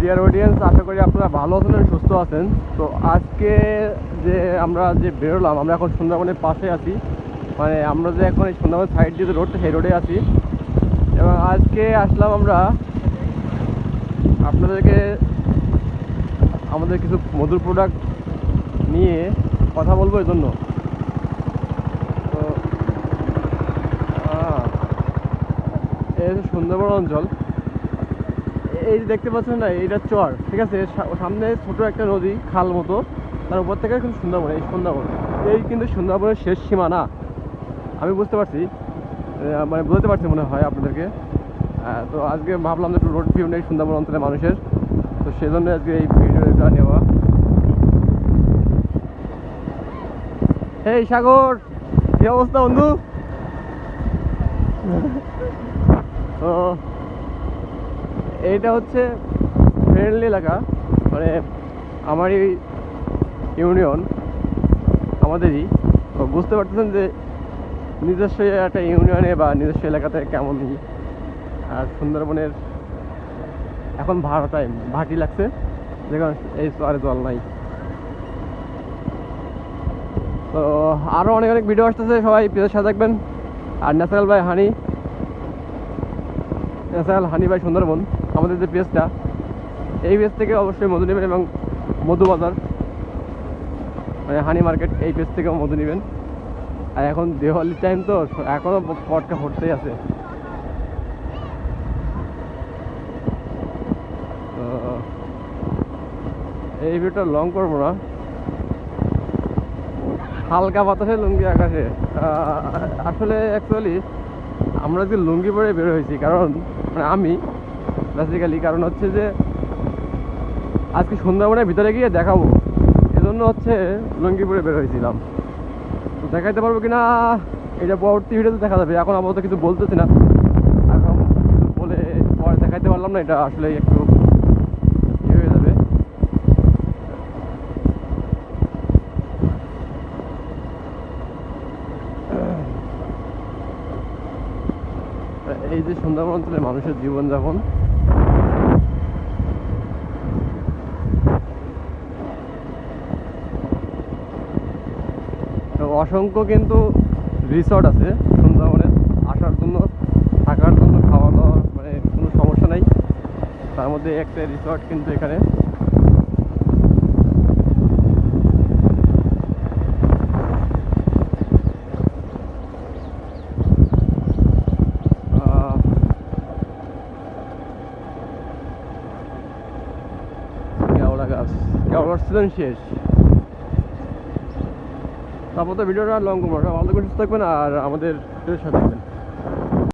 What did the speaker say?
Dear audience আশা করি আপনারা ভালো আছেন সুস্থ আছেন। তো আজকে যে আমরা যে বেরোলাম, আমরা এখন সুন্দরবনের পাশে আছি। মানে আমরা যে এখন এই সুন্দরবন সাইড দিয়ে যে রোডটা সেই রোডে আছি। এবং আজকে আসলাম আমরা আপনাদেরকে আমাদের কিছু মধুর প্রোডাক্ট নিয়ে কথা বলব এই জন্য তো সুন্দরবন অঞ্চল। এই দেখতে পাচ্ছেন না এইটা চর, ঠিক আছে? সামনে ছোট একটা নদী, খাল মতো। তার উপর থেকে কিন্তু সুন্দরবন, এই সুন্দরবন। এই কিন্তু সুন্দরবনের শেষ সীমা না। আমি বুঝতে পারছি মানে বুঝতে পারছি মনে হয় আপনাদেরকে। তো আজকে ভাবলাম যে একটু রোড ভিউ নেই সুন্দরবন অঞ্চলের মানুষের। তো সেজন্য আজকে এই ভিডিওটা নেওয়া। এই সাগর, কি অবস্থা বন্ধু? তো এইটা হচ্ছে ফ্রেন্ডলি এলাকা। মানে আমারই ইউনিয়ন, আমাদেরই। তো বুঝতে পারতেছেন যে নিজস্ব একটা ইউনিয়নে বা নিজস্ব এলাকাতে কেমন আর সুন্দরবনের এখন ভাড়া টাইম ভাটি লাগছে। যেখানে এই চরে জল নাই। তো আরও অনেক অনেক ভিডিও আসতেছে, সবাই পেজের সাথে থাকবেন। আর natural by honey, natural honey by Sundarban. আমাদের যে পেজটা এই পেজ থেকে অবশ্যই মধু নেবেন এবং মধু বাজার মানে হানি মার্কেট এই পেজ থেকেও মধু নেবেন। আর এখন দেওয়ালির টাইম তো এখনও পটকা ফুটতেই আছে। এই ভিডিওটা লং করব না। হালকা বাতাসে লুঙ্গি আকাশে আসলে অ্যাকচুয়ালি আমরা যে লুঙ্গি পরে বের হয়েছি, কারণ মানে আমি বেসিক্যালি কারণ হচ্ছে যে আজকে সুন্দরবনের ভিতরে গিয়ে দেখাবো। এজন্য হচ্ছে লুঙ্গি পরে বের হয়েছিলাম। তো দেখাইতে পারব কিনা? এটা পরবর্তী ভিডিওতে দেখা যাবে। এখন আপাতত কিছু বলতেছি না। এখন বলে পরে দেখাইতে পারলাম না। এটা আসলে একটু ইয়ে হয়ে যাবে। এই যে সুন্দরবন অঞ্চলে মানুষের জীবনযাপন। অসংখ্য কিন্তু রিসর্ট আছে সুন্দরবনে আসার জন্য, থাকার জন্য, খাওয়া দাওয়ার মানে কোনো সমস্যা নাই। তার মধ্যে একটা রিসর্ট কিন্তু এখানে। কেওড়া গাছ। সিজন শেষ। তারপর তো ভিডিওটা লং করব। ভালো করে সুস্থ থাকবেন আর আমাদের সাথে থাকবেন।